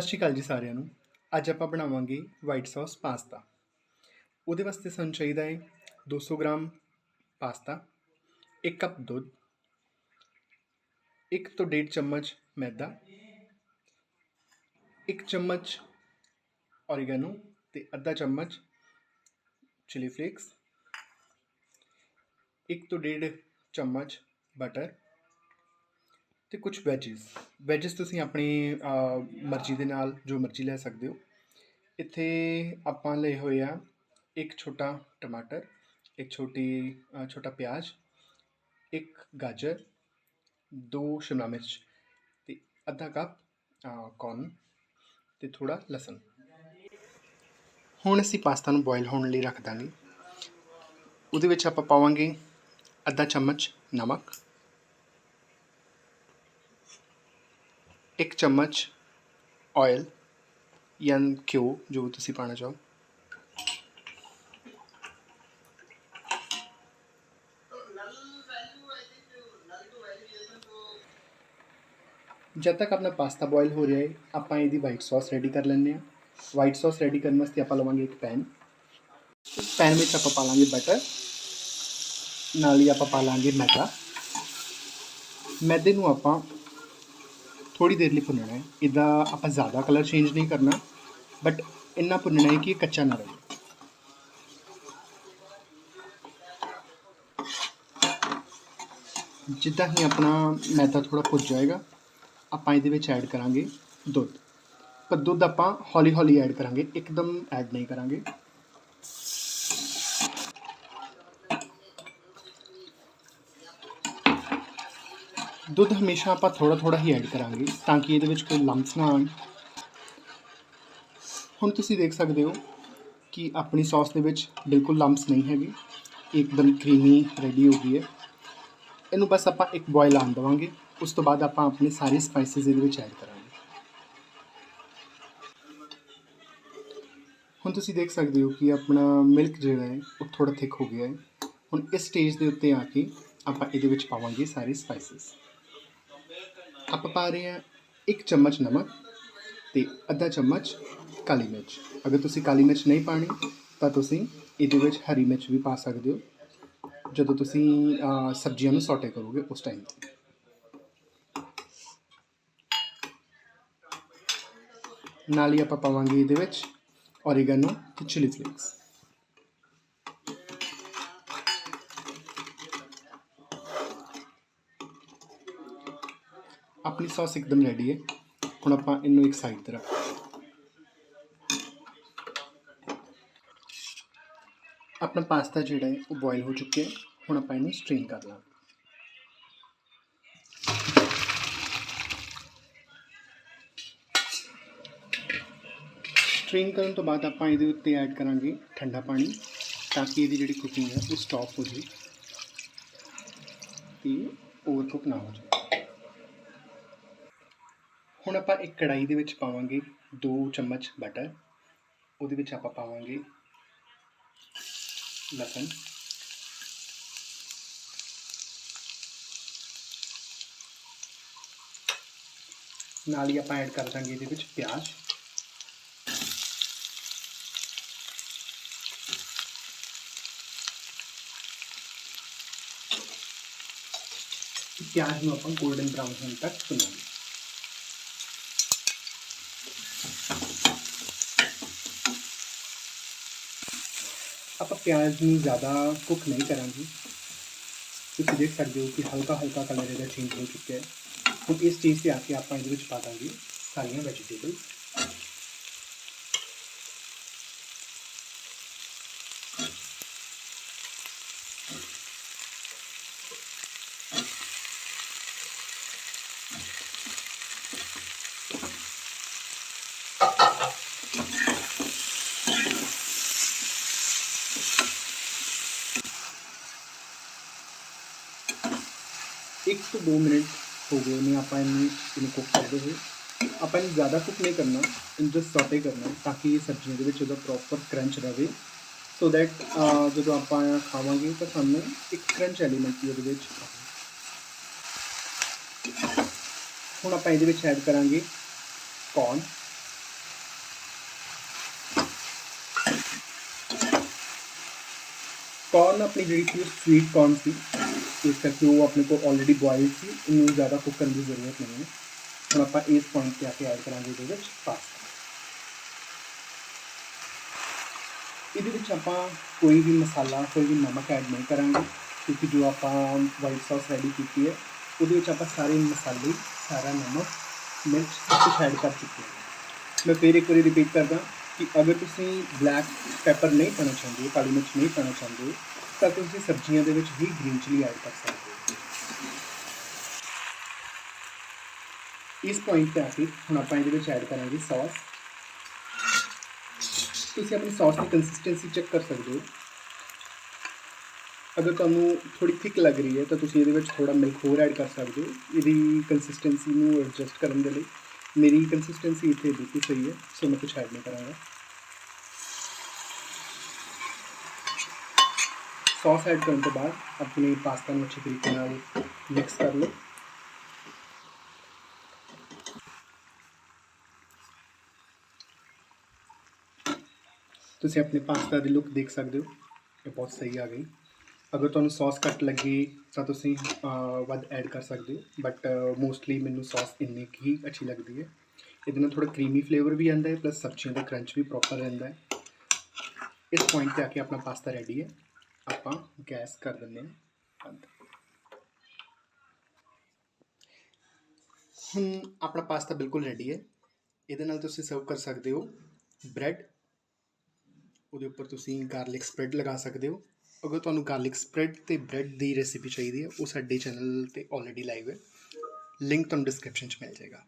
ਸਤਿ ਸ਼੍ਰੀ ਅਕਾਲ ਜੀ ਸਾਰਿਆਂ ਨੂੰ। ਅੱਜ ਆਪਾਂ ਬਣਾਵਾਂਗੇ ਵਾਈਟ ਸੌਸ ਪਾਸਤਾ ਉਹਦੇ ਵਾਸਤੇ ਸਾਨੂੰ ਚਾਹੀਦਾ ਹੈ 200 ਗ੍ਰਾਮ ਪਾਸਤਾ 1 ਕੱਪ ਦੁੱਧ 1 ਤੋਂ 1.5 ਚਮਚ ਮੈਦਾ 1 ਚਮਚ ਔਰੀਗਨੋ ਤੇ ਅੱਧਾ ਚਮਚ ਚਿਲੀ ਫਲੇਕਸ 1 ਤੋਂ 1.5 ਚਮਚ ਬਟਰ ਅਤੇ ਕੁਝ ਵੈਜਿਸ ਵੈਜਿਸ ਤੁਸੀਂ ਆਪਣੀ ਮਰਜ਼ੀ ਦੇ ਨਾਲ ਜੋ ਮਰਜ਼ੀ ਲੈ ਸਕਦੇ ਹੋ। ਇੱਥੇ ਆਪਾਂ ਲਏ ਹੋਏ ਆ ਇੱਕ ਛੋਟਾ ਟਮਾਟਰ, ਇੱਕ ਛੋਟੀ ਛੋਟਾ ਪਿਆਜ਼, ਇੱਕ ਗਾਜਰ, ਦੋ ਸ਼ਿਮਲਾ ਮਿਰਚ ਅਤੇ ਅੱਧਾ ਕੱਪ ਕੌਰਨ ਅਤੇ ਥੋੜਾ ਲਸਣ। ਹੁਣ ਅਸੀਂ ਪਾਸਤਾ ਨੂੰ ਬੋਇਲ ਹੋਣ ਲਈ ਰੱਖ ਦਾਂਗੇ। ਉਹਦੇ ਵਿੱਚ ਆਪਾਂ ਪਾਵਾਂਗੇ ਅੱਧਾ ਚਮਚ ਨਮਕ। ਇੱਕ ਚਮਚ ਆਇਲ ਜਾਂ ਘਿਓ ਜੋ ਤੁਸੀਂ ਪਾਣਾ ਚਾਹੋ। ਜਦ ਤੱਕ ਆਪਣਾ ਪਾਸਤਾ ਬੋਇਲ ਹੋ ਰਿਹਾ ਹੈ, ਆਪਾਂ ਇਹਦੀ ਵਾਈਟ ਸੌਸ ਰੈਡੀ ਕਰ ਲੈਂਦੇ ਹਾਂ। ਵਾਈਟ ਸੌਸ ਰੈਡੀ ਕਰਨ ਵਾਸਤੇ ਆਪਾਂ ਲਵਾਂਗੇ ਇੱਕ ਪੈਨ ਪੈਨ ਵਿੱਚ ਆਪਾਂ ਪਾ ਲਾਂਗੇ ਬਟਰ ਨਾਲ ਹੀ ਆਪਾਂ ਪਾ ਲਾਂਗੇ ਮੈਦਾ। ਮੈਦੇ ਨੂੰ ਆਪਾਂ ਥੋੜੀ ਦੇਰ ਲਈ ਭੁੰਨਣਾ ਹੈ। ਇਹਦਾ ਆਪਾਂ ਜ਼ਿਆਦਾ ਕਲਰ ਚੇਂਜ ਨਹੀਂ ਕਰਨਾ ਬਟ ਇੰਨਾ ਭੁੰਨਣਾ ਹੈ ਕਿ ਇਹ ਕੱਚਾ ਨਾ ਰਹੇ। ਜਿੱਦਾਂ ਹੀ ਆਪਣਾ ਮੈਦਾ ਥੋੜਾ ਭੁੱਜ ਜਾਏਗਾ, ਆਪਾਂ ਇਹਦੇ ਵਿੱਚ ਐਡ ਕਰਾਂਗੇ ਦੁੱਧ। ਪਰ ਦੁੱਧ ਆਪਾਂ ਹੌਲੀ ਹੌਲੀ ਐਡ ਕਰਾਂਗੇ, ਇੱਕਦਮ ਐਡ ਨਹੀਂ ਕਰਾਂਗੇ। ਦੁੱਧ ਹਮੇਸ਼ਾ ਆਪਾਂ ਥੋੜਾ ਥੋੜਾ ਹੀ ਐਡ ਕਰਾਂਗੇ ਤਾਂ ਕਿ ਇਹਦੇ ਵਿੱਚ ਕੋਈ ਲੰਪਸ ਨਾ ਆਣ। ਹੁਣ ਤੁਸੀਂ ਦੇਖ ਸਕਦੇ ਹੋ ਕਿ ਆਪਣੀ ਸੌਸ ਦੇ ਵਿੱਚ ਬਿਲਕੁਲ ਲੰਪਸ ਨਹੀਂ ਹੈਗੇ। ਇੱਕਦਮ ਕਰੀਮੀ ਰੈਡੀ ਹੋ ਗਈ ਹੈ। ਇਹਨੂੰ ਬਸ ਆਪਾਂ ਇੱਕ ਬੋਇਲ ਆਉਣ ਦੇਵਾਂਗੇ। ਉਸ ਤੋਂ ਬਾਅਦ ਆਪਾਂ ਆਪਣੇ ਸਾਰੇ ਸਪਾਈਸਿਸ ਇਹਦੇ ਵਿੱਚ ਐਡ ਕਰਾਂਗੇ। ਹੁਣ ਤੁਸੀਂ ਦੇਖ ਸਕਦੇ ਹੋ ਕਿ ਆਪਣਾ ਮਿਲਕ ਜਿਹੜਾ ਹੈ, ਉਹ ਥੋੜਾ ਥਿਕ ਹੋ ਗਿਆ ਹੈ। ਹੁਣ ਇਸ ਸਟੇਜ ਦੇ ਉੱਤੇ ਆ ਕੇ ਆਪਾਂ ਇਹਦੇ ਵਿੱਚ ਪਾਵਾਂਗੇ ਸਾਰੇ ਸਪਾਈਸਿਸ ਆਪਾਂ ਪਾ ਰਹੇ ਹਾਂ ਇੱਕ ਚਮਚ ਨਮਕ ਤੇ ਅੱਧਾ ਚਮਚ ਕਾਲੀ ਮਿਰਚ। ਅਗਰ ਤੁਸੀਂ ਕਾਲੀ ਮਿਰਚ ਨਹੀਂ ਪਾਣੀ, ਤਾਂ ਤੁਸੀਂ ਇਹਦੇ ਵਿੱਚ ਹਰੀ ਮਿਰਚ ਵੀ ਪਾ ਸਕਦੇ ਹੋ, ਜਦੋਂ ਤੁਸੀਂ ਸਬਜ਼ੀਆਂ ਨੂੰ ਸੌਟੇ ਕਰੋਗੇ ਉਸ ਟਾਈਮ 'ਤੇ। ਨਾਲ ਹੀ ਆਪਾਂ ਪਾਵਾਂਗੇ ਇਹਦੇ ਵਿੱਚ ਔਰੀਗੈਨੋ ਤੇ ਚਿਲੀ ਫਲੇਕਸ ਆਪਣੀ ਸੌਸ ਇੱਕਦਮ ਰੈਡੀ ਹੈ। ਹੁਣ ਆਪਾਂ ਇਹਨੂੰ ਇੱਕ ਸਾਈਡ ਤੇ ਰੱਖ ਆਪਣਾ ਪਾਸਤਾ ਜਿਹੜਾ ਹੈ, ਉਹ ਬੋਇਲ ਹੋ ਚੁੱਕਿਆ ਹੈ। ਹੁਣ ਆਪਾਂ ਇਹਨੂੰ ਸਟ੍ਰੇਨ ਕਰ ਲਾਂਗੇ। ਸਟ੍ਰੇਨ ਕਰਨ ਤੋਂ ਬਾਅਦ ਆਪਾਂ ਇਹਦੇ ਉੱਤੇ ਐਡ ਕਰਾਂਗੇ ਠੰਡਾ ਪਾਣੀ, ਤਾਂ ਕਿ ਇਹਦੀ ਜਿਹੜੀ ਕੁਕਿੰਗ ਹੈ, ਉਹ ਸਟਾਪ ਹੋ ਜਾਵੇ ਤੇ ਓਵਰਕੁਕ ਨਾ ਹੋ ਜਾਵੇ। ਹੁਣ ਆਪਾਂ ਇੱਕ ਕੜਾਈ ਦੇ ਵਿੱਚ ਪਾਵਾਂਗੇ 2 ਚਮਚ ਬਟਰ, ਉਹਦੇ ਵਿੱਚ ਆਪਾਂ ਪਾਵਾਂਗੇ ਲਸਣ। ਨਾਲ ਹੀ ਆਪਾਂ ਐਡ ਕਰ ਦਾਂਗੇ ਇਹਦੇ ਵਿੱਚ ਪਿਆਜ਼। ਪਿਆਜ਼ ਨੂੰ ਆਪਾਂ 골ਡਨ ਬ੍ਰਾਊਨ ਹੋਣ ਤੱਕ ਆਪਾਂ ਪਿਆਜ਼ ਨੂੰ ਜ਼ਿਆਦਾ ਕੁੱਕ ਨਹੀਂ ਕਰਾਂਗੇ। ਤੁਸੀਂ ਦੇਖ ਸਕਦੇ ਹੋ ਕਿ ਹਲਕਾ ਹਲਕਾ ਕਲਰ ਇਹਦਾ ਚੇਂਜ ਹੋ ਚੁੱਕਿਆ ਹੈ। ਹੁਣ ਇਸ ਚੀਜ਼ ਤੇ ਆ ਕੇ ਆਪਾਂ ਇਹਦੇ ਵਿੱਚ ਪਾ ਦਾਂਗੇ ਸਾਰੀਆਂ ਵੈਜੀਟੇਬਲਸ ਇੱਕ ਤੋਂ 2 ਮਿੰਟ ਹੋ ਗਏ ਨੇ ਆਪਾਂ ਇਹਨੂੰ ਇਹਨੂੰ ਕੁੱਕ ਕਰਦੇ ਹੋਏ ਆਪਾਂ ਇਹਨੂੰ ਜ਼ਿਆਦਾ ਕੁੱਕ ਨਹੀਂ ਕਰਨਾ ਇਹਨੂੰ ਜਸਟ ਸੌਟੇ ਕਰਨਾ ਹੈ ਤਾਂ ਕਿ ਇਹ ਸਬਜ਼ੀਆਂ ਦੇ ਵਿੱਚ ਉਹਦਾ ਪ੍ਰੋਪਰ ਕਰੰਚ ਰਵੇ ਸੋ ਦੈਟ ਜਦੋਂ ਆਪਾਂ ਖਾਵਾਂਗੇ ਤਾਂ ਸਾਨੂੰ ਇੱਕ ਕਰੰਚ ਐਲੀਮੈਂਟ ਵੀ ਉਹਦੇ ਵਿੱਚ ਆਵੇ। ਹੁਣ ਆਪਾਂ ਇਹਦੇ ਵਿੱਚ ਐਡ ਕਰਾਂਗੇ ਕੌਰਨ ਕੌਰਨ ਆਪਣੀ ਜਿਹੜੀ ਸੀ ਸਵੀਟ ਕੌਰਨ ਸੀ, ਇਸ ਕਰਕੇ ਉਹ ਆਪਣੇ ਕੋਲ ਆਲਰੇਡੀ ਬੋਇਲਡ ਸੀ, ਇਹਨੂੰ ਜ਼ਿਆਦਾ ਕੁੱਕ ਕਰਨ ਦੀ ਜ਼ਰੂਰਤ ਨਹੀਂ ਹੈ। ਹੁਣ ਆਪਾਂ ਇਸ ਪੁਆਇੰਟ ਤੇ ਆ ਕੇ ਐਡ ਕਰਾਂਗੇ ਇਹਦੇ ਵਿੱਚ ਪਾਸਤਾ ਇਹਦੇ ਵਿੱਚ ਆਪਾਂ ਕੋਈ ਵੀ ਮਸਾਲਾ, ਕੋਈ ਵੀ ਨਮਕ ਐਡ ਨਹੀਂ ਕਰਾਂਗੇ, ਕਿਉਂਕਿ ਜੋ ਆਪਾਂ ਵਾਈਟ ਸੌਸ ਰੈਡੀ ਕੀਤੀ ਹੈ, ਉਹਦੇ ਵਿੱਚ ਆਪਾਂ ਸਾਰੇ ਮਸਾਲੇ, ਸਾਰਾ ਨਮਕ, ਮਿਰਚ, ਸਭ ਕੁਛ ਐਡ ਕਰ ਚੁੱਕੇ ਹਾਂ। ਮੈਂ ਫਿਰ ਇੱਕ ਵਾਰੀ ਰਿਪੀਟ ਕਰਦਾ। ਕਿ ਅਗਰ ਤੁਸੀਂ ਬਲੈਕ ਪੈਪਰ ਨਹੀਂ ਪਾਣਾ ਚਾਹੁੰਦੇ, ਕਾਲੀ ਮਿਰਚ ਨਹੀਂ ਪਾਣਾ ਚਾਹੁੰਦੇ, ਤਾਂ ਤੁਸੀਂ ਸਬਜ਼ੀਆਂ ਦੇ ਵਿੱਚ ਹੀ ਗ੍ਰੀਨ ਚਿਲੀ ਐਡ ਕਰ ਸਕਦੇ ਹੋ। ਇਸ ਪੁਆਇੰਟ ਤੇ ਆ ਕੇ ਹੁਣ ਆਪਾਂ ਇਹਦੇ ਵਿੱਚ ਐਡ ਕਰਾਂਗੇ ਸੌਸ ਤੁਸੀਂ ਆਪਣੀ ਸੌਸ ਦੀ ਕੰਸਿਸਟੈਂਸੀ ਚੈੱਕ ਕਰ ਸਕਦੇ ਹੋ। ਅਗਰ ਤੁਹਾਨੂੰ ਥੋੜੀ ਥਿਕ ਲੱਗ ਰਹੀ ਹੈ, ਤਾਂ ਤੁਸੀਂ ਇਹਦੇ ਵਿੱਚ ਥੋੜਾ ਮਿਲਕ ਹੋਰ ਐਡ ਕਰ ਸਕਦੇ ਹੋ। ਇਹਦੀ ਕੰਸਿਸਟੈਂਸੀ ਨੂੰ ਐਡਜਸਟ ਕਰਨ ਦੇ ਲਈ। ਮੇਰੀ ਕੰਸਿਸਟੈਂਸੀ ਇੱਥੇ ਬਿਲਕੁਲ ਸਹੀ ਹੈ ਸੋ ਮੈਂ ਕੁਝ ਐਡ ਨਹੀਂ ਕਰਾਂਗਾ ਸੌਸ ਐਡ ਕਰਨ ਤੋਂ ਬਾਅਦ ਆਪਣੇ ਪਾਸਤਾ ਨੂੰ ਅੱਛੇ ਤਰੀਕੇ ਨਾਲ ਮਿਕਸ ਕਰ ਲਓ ਤੁਸੀਂ ਆਪਣੇ ਪਾਸਤਾ ਦੀ ਲੁੱਕ ਦੇਖ ਸਕਦੇ ਹੋ ਇਹ ਬਹੁਤ ਸਹੀ ਆ ਗਈ ਅਗਰ ਤੁਹਾਨੂੰ ਸੌਸ ਘੱਟ ਲੱਗੇ ਤਾਂ ਤੁਸੀਂ ਅਹ, ਵੱਧ ਐਡ ਕਰ ਸਕਦੇ ਹੋ ਬਟ ਮੋਸਟਲੀ ਮੈਨੂੰ ਸੌਸ ਇੰਨੀ ਕੁ ਹੀ ਅੱਛੀ ਲੱਗਦੀ ਹੈ ਇਹਦੇ ਨਾਲ ਥੋੜਾ ਕਰੀਮੀ ਫਲੇਵਰ ਵੀ ਆਉਂਦਾ ਹੈ ਪਲੱਸ ਸਬਜ਼ੀਆਂ ਦਾ ਕਰੰਚ ਵੀ ਪ੍ਰੋਪਰ ਰਹਿੰਦਾ ਹੈ ਇਸ ਪੁਆਇੰਟ ਤੇ ਆ ਕੇ ਆਪਣਾ ਪਾਸਤਾ ਰੈਡੀ ਹੈ ਆਪਾਂ ਗੈਸ ਕਰ ਦਿੰਦੇ ਹਾਂ ਬੰਦ ਹੁਣ ਆਪਣਾ ਪਾਸਤਾ ਬਿਲਕੁਲ ਰੈਡੀ ਹੈ ਇਹਦੇ ਨਾਲ ਤੁਸੀਂ ਸਰਵ ਕਰ ਸਕਦੇ ਹੋ ਬ੍ਰੈਡ ਉਹਦੇ ਉੱਪਰ ਤੁਸੀਂ ਗਾਰਲਿਕ ਸਪਰੈਡ ਲਗਾ ਸਕਦੇ ਹੋ ਅਗਰ ਤੁਹਾਨੂੰ ਗਾਰਲਿਕ ਸਪਰੈਡ ਤੇ ਬ੍ਰੈਡ ਦੀ ਰੈਸਿਪੀ ਚਾਹੀਦੀ ਹੈ, ਉਹ ਸਾਡੇ ਚੈਨਲ ਤੇ ਆਲਰੇਡੀ ਲਾਈਵ ਹੈ। ਲਿੰਕ ਤੁਹਾਨੂੰ ਡਿਸਕ੍ਰਿਪਸ਼ਨ 'ਚ ਮਿਲ ਜਾਏਗਾ।